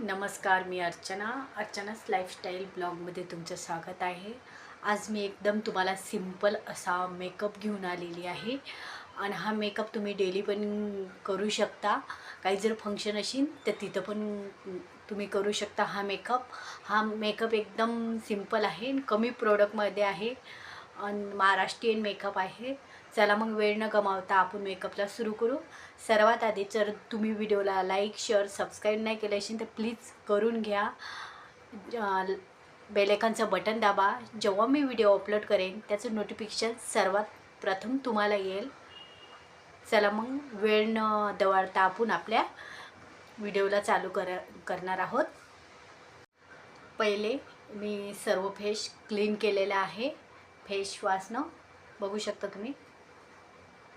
नमस्कार मी अर्चना. अर्चनाच लाईफस्टाईल ब्लॉगमध्ये तुमचं स्वागत आहे. आज मी एकदम तुम्हाला सिंपल असा मेकअप घेऊन आलेली आहे. आणि हा मेकअप तुम्ही डेली पण करू शकता. काही जर फंक्शन असेल तर तिथं पण तुम्ही करू शकता हा मेकअप हा मेकअप एकदम सिंपल आहे. आणि कमी प्रोडक्टमध्ये आहे. आणि महाराष्ट्रीयन मेकअप आहे. चला मग वेळ न गमावता आपण मेकअपला सुरू करू. सर्वात आधी जर तुम्ही व्हिडिओला लाईक शेअर सबस्क्राईब नाही केलं असेल तर प्लीज करून घ्या. बेलेकनचं बटन दाबा. जेव्हा मी व्हिडिओ अपलोड करेन त्याचं नोटिफिकेशन सर्वात प्रथम तुम्हाला येईल. चला मग वेळ न दवाळता आपण आपल्या व्हिडिओला चालू कर करणार आहोत. पहिले मी सर्व फेश क्लीन केलेला आहे. फेस बघू शकता तुम्ही.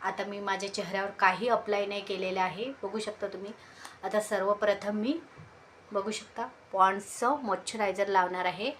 आता मी माझ्या चेहऱ्यावर काही अप्लाय नाही केलेलं आहे. बघू शकता तुम्ही. आता सर्वप्रथम मी बघू शकता पॉन्ड्सचं मॉइश्चरायझर लावणार आहे.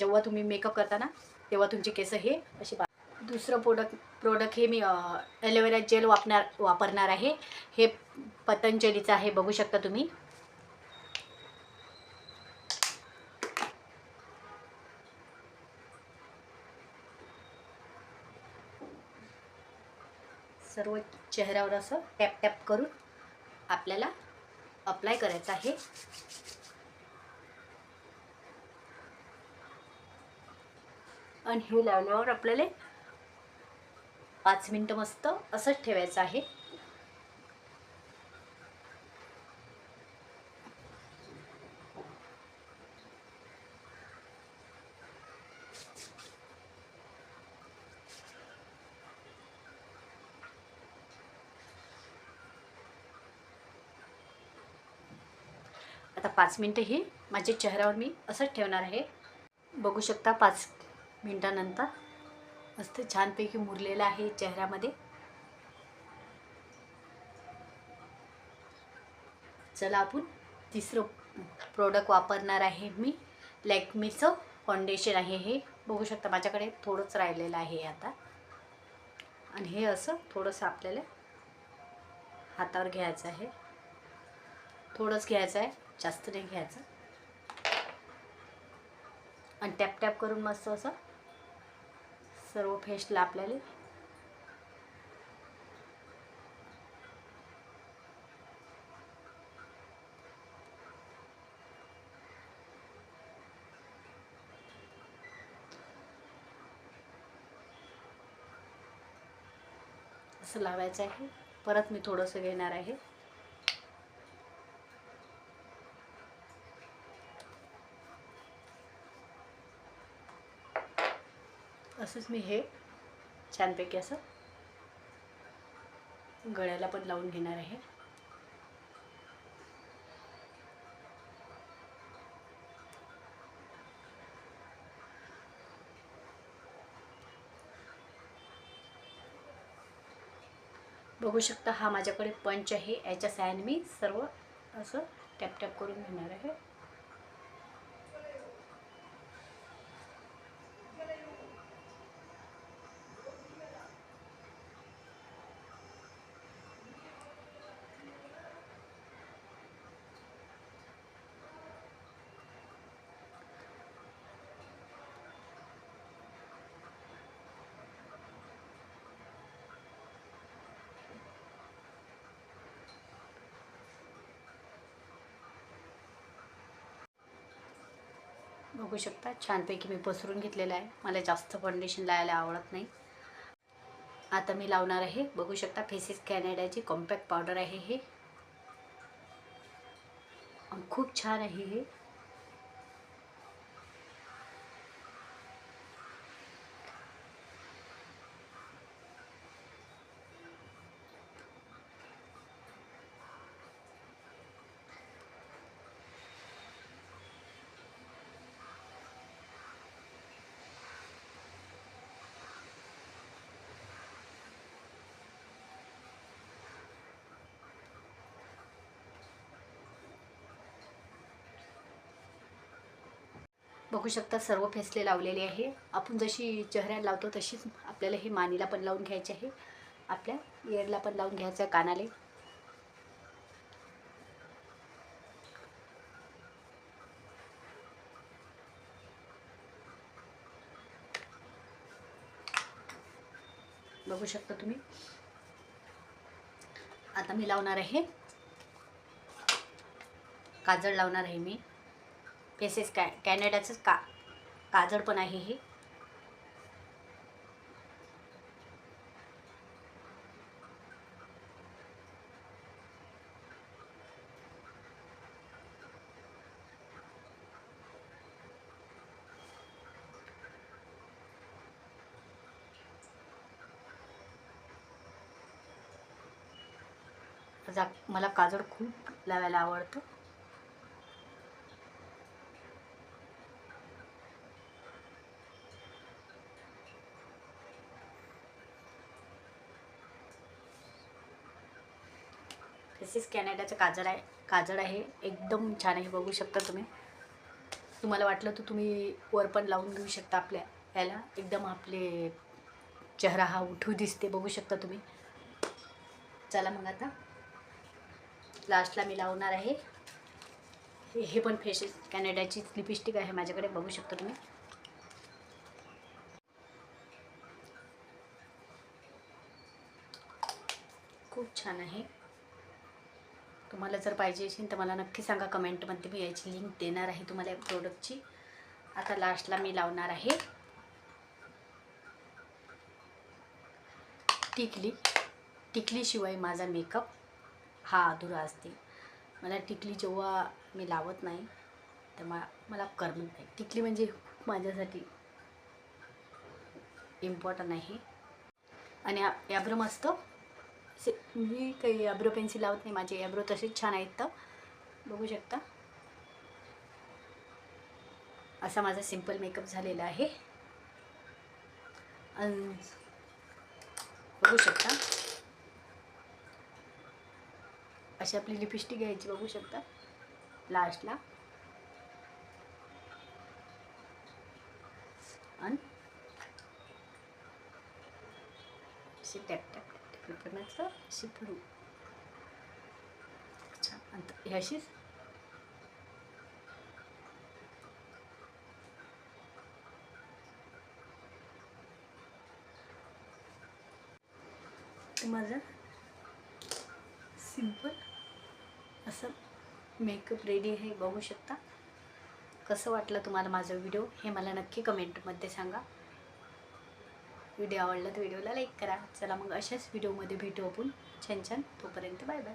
जेव्हा तुम्ही मेकअप करता ना तेव्हा तुमचे केस हे असे दुसरं प्रोडक्ट प्रोडक्ट हे मी ॲलोवेरा जेल वापरणार वापरणार आहे. हे पतंजलीचं आहे बघू शकता तुम्ही. सर्व चेहऱ्यावर असं टॅप टॅप करून आपल्याला अप्लाय करायचं आहे. आणि हे लावल्यावर आपल्याला पाच मिनटं मस्त असंच ठेवायचं आहे. आता पाच मिनटं हे माझ्या चेहऱ्यावर मी असंच ठेवणार आहे. बघू शकता पाच मिनटानंतर मस्त छानपैकी मुरलेलं आहे चेहऱ्यामध्ये. चला आपण तिसरं प्रोडक्ट वापरणार आहे मी. लॅक्मीचं फाउंडेशन आहे हे. बघू शकता माझ्याकडे थोडंच राहिलेलं आहे आता. आणि हे असं थोडंसं आपल्याला हातावर घ्यायचं आहे. थोडंच घ्यायचं आहे. जास्त नाही घ्यायचं. आणि टॅप टॅप करून मस्त असं सर्व फेसला आपल्याला असं लावायचं आहे. परत मी थोडंसं घेणार आहे. असंच मी हे छानपैकी असं गळ्याला पण लावून घेणार आहे. बघू शकता हा माझ्याकडे पंच आहे. याच्या साह्याने मी सर्व असं टॅप टॅप करून घेणार आहे. बघू शकता. छानपैकी मी पसरून घेतलेलं आहे. मला जास्त फाउंडेशन लावायला आवडत नाही. आता मी लावणार आहे. बघू शकता फेसेस कॅनेडाची कॉम्पॅक्ट पावडर आहे हे. खूप छान आहे हे. बघू शकता सर्व फेसले लावलेले आहे. आपण जशी चेहऱ्याला लावतो तशीच आपल्याला हे मानीला पण लावून घ्यायचे आहे. आपल्या इयरला पण लावून घ्यायचं आहे कानाले. बघू शकता तुम्ही. आता मी लावणार आहे. काजळ लावणार आहे मी. फेसेस कॅ कॅनडाचंच का काजळ पण आहे हे. जा मला काजळ खूप लावायला आवडतं. तसेच कॅनडाचं काजळ आहे. काजळ आहे. एकदम छान आहे. बघू शकता तुम्ही. तुम्हाला वाटलं तर तुम्ही वर पण लावून घेऊ शकता आपल्या याला. एकदम आपले चेहरा हा उठू दिसते. बघू शकता तुम्ही. चला मग आता. लास्टला मी लावणार आहे. हे हे पण फेशेस कॅनडाची लिपस्टिक आहे माझ्याकडे. बघू शकता तुम्ही. खूप छान आहे. तुम्हाला जर पाहिजे असेल तर मला नक्की सांगा. कमेंटमध्ये मी याची लिंक देणार आहे तुम्हाला या प्रोडक्टची आता लास्टला मी लावणार आहे. टिकली. टिकलीशिवाय माझा मेकअप हा अधुरा असते. मला टिकली जेव्हा मी लावत नाही तर मा मला करमत नाही. टिकली म्हणजे खूप माझ्यासाठी इम्पॉर्टंट आहे. आणि ॲब्रो मस्त से मी काही ॲब्रो पेन्सिल लावत नाही माझे ॲब्रो तसेच छान आहेत तर. बघू शकता. असा माझा सिंपल मेकअप झालेला आहे. अन बघू शकता. अशी आपली लिपस्टिक घ्यायची बघू शकता. लास्टला आणि अशी टॅप टॅप टॅप टॅप करण्याचं अशी माझं सिंपल असं मेकअप रेडी आहे बघू शकता. कसं वाटलं तुम्हाला माझा व्हिडिओ हे मला नक्की कमेंटमध्ये सांगा. व्हिडिओ आवडला तर व्हिडिओला लाईक करा. चला मग अशाच व्हिडिओमध्ये भेटू आपण. छान छान. तोपर्यंत बाय बाय.